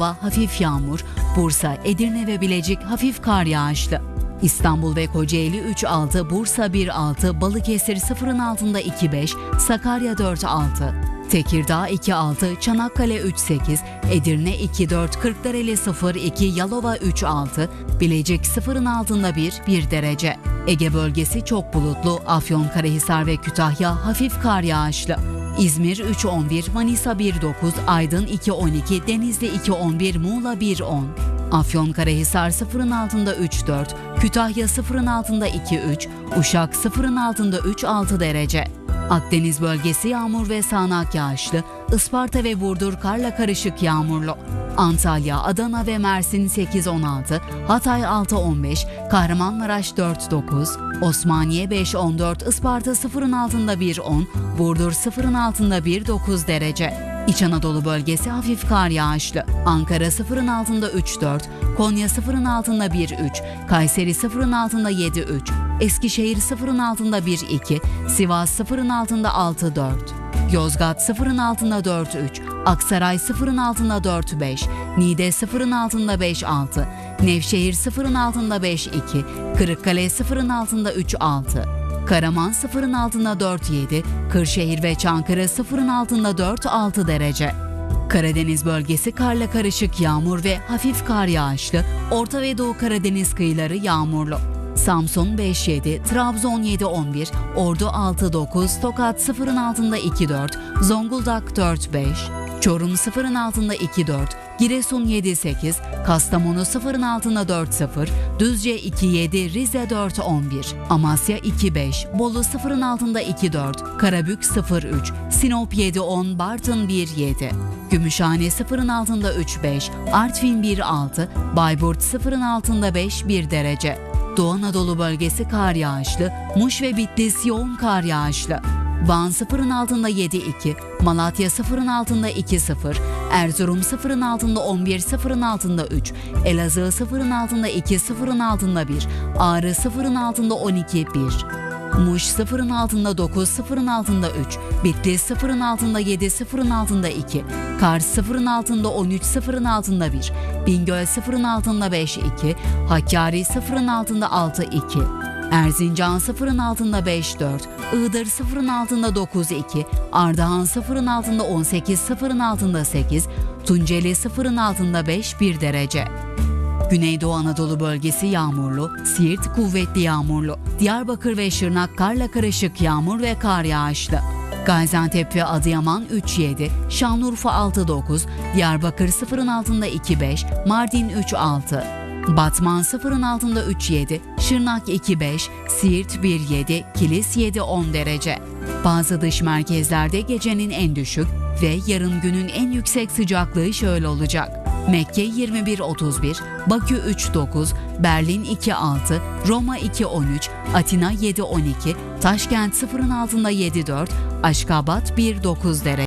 Yalova hafif yağmur, Bursa, Edirne ve Bilecik hafif kar yağışlı. İstanbul ve Kocaeli 3-6, Bursa 1-6, Balıkesir 0'ın altında 2-5, Sakarya 4-6. Tekirdağ 2-6, Çanakkale 3-8, Edirne 2-4, Kırklareli 0-2, Yalova 3-6, Bilecik 0'ın altında 1, 1 derece. Ege bölgesi çok bulutlu, Afyonkarahisar ve Kütahya hafif kar yağışlı. İzmir 3-11, Manisa 1-9, Aydın 2-12, Denizli 2-11, Muğla 1-10. Afyonkarahisar 0'ın altında 3-4, Kütahya 0'ın altında 2-3, Uşak 0'ın altında 3-6 derece. Akdeniz bölgesi yağmur ve sağanak yağışlı, Isparta ve Burdur karla karışık yağmurlu. Antalya, Adana ve Mersin 8-16, Hatay 6-15, Kahramanmaraş 4-9, Osmaniye 5-14, Isparta 0'ın altında 1-10, Burdur 0'ın altında 1-9 derece. İç Anadolu bölgesi hafif kar yağışlı. Ankara 0'ın altında 3-4, Konya 0'ın altında 1-3, Kayseri 0'ın altında 7-3, Eskişehir 0'ın altında 1-2, Sivas 0'ın altında 6-4. Yozgat 0'ın altında 4-3, Aksaray 0'ın altında 4-5, Niğde 0'ın altında 5-6, Nevşehir 0'ın altında 5-2, Kırıkkale 0'ın altında 3-6. Karaman 0'ın altında 4-7, Kırşehir ve Çankırı 0'ın altında 4-6 derece. Karadeniz bölgesi karla karışık yağmur ve hafif kar yağışlı, Orta ve Doğu Karadeniz kıyıları yağmurlu. Samsun 5-7, Trabzon 7-11, Ordu 6-9, Tokat 0'ın altında 2-4, Zonguldak 4-5, Çorum 0'ın altında 2-4, Giresun 7-8, Kastamonu 0'ın altında 4-0, Düzce 2-7, Rize 4-11, Amasya 2-5, Bolu 0'ın altında 2-4, Karabük 0-3, Sinop 7-10, Bartın 1-7. Gümüşhane 0'ın altında 3-5, Artvin 1-6, Bayburt 0'ın altında 5-1 derece. Doğu Anadolu bölgesi kar yağışlı, Muş ve Bitlis yoğun kar yağışlı. Van 0'ın altında 7-2, Malatya 0'ın altında 2-0, Erzurum 0'ın altında 11, 0'ın altında 3, Elazığ 0'ın altında 2, 0'ın altında 1, Ağrı 0'ın altında 12, 1. Muş 0'ın altında 9, 0'ın altında 3, Bitlis 0'ın altında 7, 0'ın altında 2, Kars 0'ın altında 13, 0'ın altında 1, Bingöl 0'ın altında 5, 2, Hakkari 0'ın altında 6, 2. Erzincan 0'ın altında 5-4, Iğdır 0'ın altında 9-2, Ardahan 0'ın altında 18, 0'ın altında 8, Tunceli 0'ın altında 5-1 derece. Güneydoğu Anadolu bölgesi yağmurlu, Siirt kuvvetli yağmurlu, Diyarbakır ve Şırnak karla karışık yağmur ve kar yağışlı. Gaziantep ve Adıyaman 3-7, Şanlıurfa 6-9, Diyarbakır 0'ın altında 2-5, Mardin 3-6. Batman 0'ın altında 3-7, Şırnak 2-5, Siirt 1-7, Kilis 7-10 derece. Bazı dış merkezlerde gecenin en düşük ve yarın günün en yüksek sıcaklığı şöyle olacak. Mekke 21-31, Bakü 3-9, Berlin 2-6, Roma 2-13, Atina 7-12, Taşkent 0'ın altında 7-4, Aşkabat 1-9 derece.